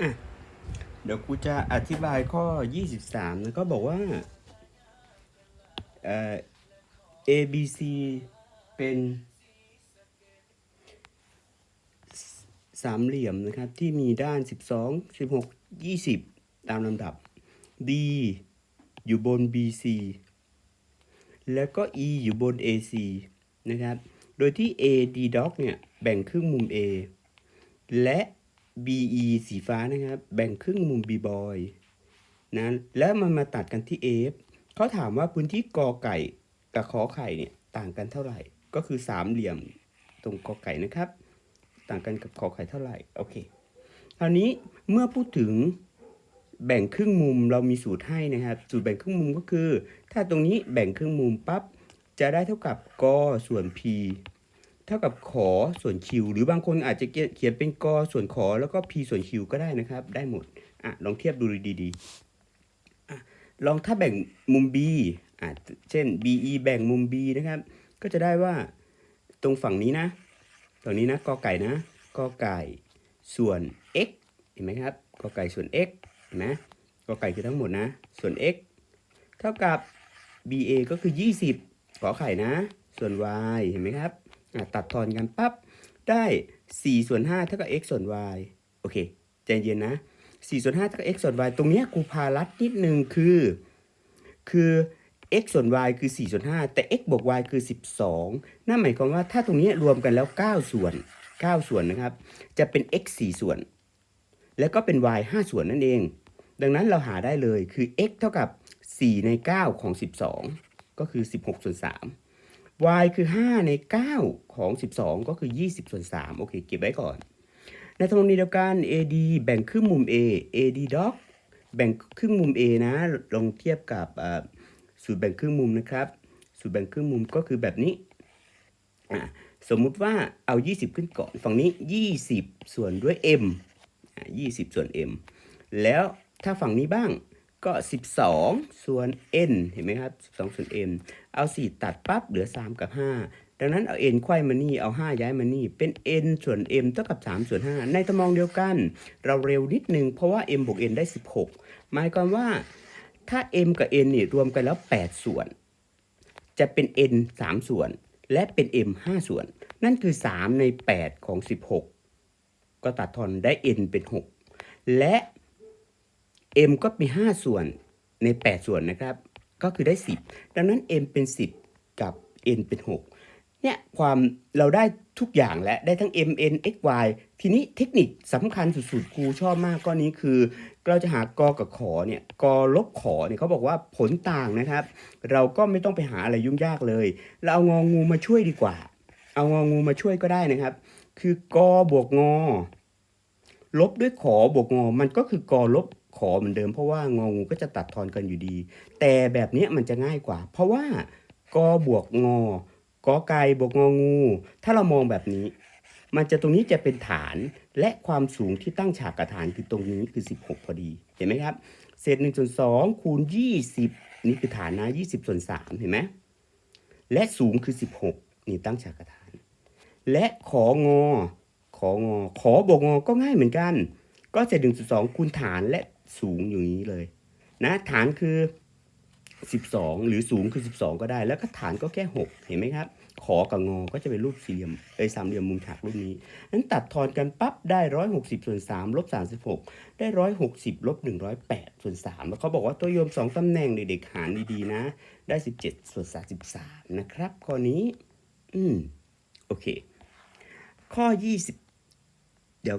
อะเดี๋ยวกูจะอธิบายข้อ 23นะก็บอกว่าเอ่อ A B C เป็นสามเหลี่ยมนะครับ ที่มีด้าน 12 16 20 ตามลำดับ D อยู่บน BC แล้วก็ E อยู่บน AC นะครับ โดยที่ AD dot เนี่ย แบ่งครึ่งมุม A และ BE สีฟ้านะครับ แบ่งครึ่งมุม B boy นะแล้วมันมาตัดกันที่ F เขาถามว่าพื้นที่กอไก่กับขอไข่เนี่ยต่างกันเท่าไหร่ ก็คือสามเหลี่ยมตรงกอไก่นะครับ ต่างกันกับขอไข่เท่าไหร่โอเคคราวนี้เมื่อพูดถึงแบ่งครึ่งมุมเรามีสูตรให้นะครับ สูตรแบ่งครึ่งมุมก็คือ ถ้าตรงนี้แบ่งครึ่งมุมปั๊บจะได้เท่ากับกส่วน P เท่ากับขอส่วน Q หรือบางคนอาจจะเขียนเป็นกส่วนขอแล้วก็ P ส่วน Q ก็ได้นะครับ ได้หมดอะลองเทียบดูดีๆอะลองถ้าแบ่งมุม B อะเช่น BE แบ่งมุม B นะครับ ก็จะได้ว่าตรงฝั่งนี้นะฝั่งนี้นะกอไก่นะกอไก่ส่วน x เห็นไหมครับกอไก่ส่วน x เห็นไหมกอไก่คือทั้งหมดนะ ส่วน x เท่ากับ ba ก็คือ 20 ขอไข่นะ ส่วน y เห็นไหมครับ ตัดทอนกันปั๊บได้4ส่วน5เท่ากับ x ส่วน y โอเคใจเย็นนะ4ส่วน5เท่ากับ x ส่วน y ตรงเนี้ยกูพาลัดนิดนึงคือ คือ x ส่วน y คือ4ส่วน5แต่ x บวก y คือ 12 นั่นหมายความว่าถ้าตรงนี้รวมกันแล้ว 9 ส่วน 9 ส่วนนะครับ จะเป็น x 4 ส่วน แล้วก็เป็น y 5 ส่วนนั่นเอง ดังนั้นเราหาได้เลยคือ x เท่ากับ 4 ใน 9 ของ 12 ก็คือ 16 ส่วน 3 y คือ 5 ใน 9 ของ 12 ก็คือ 20 ส่วน 3 โอเค เก็บไว้ก่อน ในทำนองนี้เดียวกัน AD แบ่งครึ่งมุม A AD dot แบ่งครึ่งมุม A นะ ลองเทียบกับสูตรแบ่งครึ่งมุมนะครับ สูตรแบ่งครึ่งมุมก็คือแบบนี้อะสมมุติว่าเอา 20 ขึ้นก่อน ฝั่งนี้ 20 ส่วนด้วย m อะ20 ส่วน m แล้วถ้าฝั่งนี้บ้าง ก็ 12 ส่วน n เห็นไหมครับ 12 ส่วน m เอา 4 ตัดปั๊บเหลือ 3 กับ 5 ดังนั้นเอา n ไขว้มานี่ เอา 5 ย้ายมานี่ เป็น n ส่วน m เท่ากับ 3 ส่วน 5 ในทำนองเดียวกัน เราเร็วนิดนึง เพราะว่า m บวก n ได้ 16 หมายความว่าถ้า m กับ n นี่รวมกันแล้ว 8 ส่วน จะเป็น n 3 ส่วน และเป็น m 5 ส่วน นั่นคือ 3 ใน 8 ของ 16 ก็ตัดทอนได้ n เป็น 6 และ m ก็มี 5 ส่วนใน 8 ส่วนนะครับ ก็คือได้ 10 ดังนั้น m เป็น 10 กับ n เป็น 6 เนี่ยความเราได้ทุกอย่างและได้ทั้ง m n x y ทีนี้เทคนิคสำคัญสุดๆครูชอบมากก้อนนี้คือ เราจะหากอกับขอเนี่ยกอลบขอเนี่ยเขาบอกว่าผลต่างนะครับ เราก็ไม่ต้องไปหาอะไรยุ่งยากเลย เราเอางองูมาช่วยดีกว่า เอางองูมาช่วยก็ได้นะครับ คือกอบวกงอลบด้วยขอบวกงอมันก็คือกอลบ ขอเหมือนเดิมเพราะว่างองูก็จะตัดทอนกันอยู่ดี แต่แบบนี้มันจะง่ายกว่า เพราะว่ากอบวกงอกอไก่บวกงองู ถ้าเรามองแบบนี้ มันจะตรงนี้จะเป็นฐานและความสูงที่ตั้งฉากกับฐานคือตรงนี้คือ 16 พอดีเห็นไหมครับ เศษ1ส่วน2คูณ 20 นี่คือฐานนะ 20ส่วน3เห็นไหมและสูงคือ 16 นี่ตั้งฉากกับฐาน และของอของอขอบวกงอก็ง่ายเหมือนกัน ก็เศษ1ส่วน2คูณฐานและ สูงอย่างนี้เลยนะฐานคือ 12 หรือสูงคือ 12 ก็ได้ แล้วก็ฐานก็แค่ 6 เห็นไหมครับ ขอกับงอก็จะเป็นรูปสี่เหลี่ยมเอ้ยสามเหลี่ยมมุมฉากรูปนี้นั้นตัดทอนกันปั๊บได้ 160 ส่วน 3 ลบ 36 ได้ 160 ลบ 108 ส่วน 3 แล้วเขาบอกว่าตัวโยม 2ตำแหน่งเด็กๆหารดีๆนะ ได้ 17 ส่วน 33 นะครับข้อนี้ อืม โอเค ข้อ 20 เดี๋ยว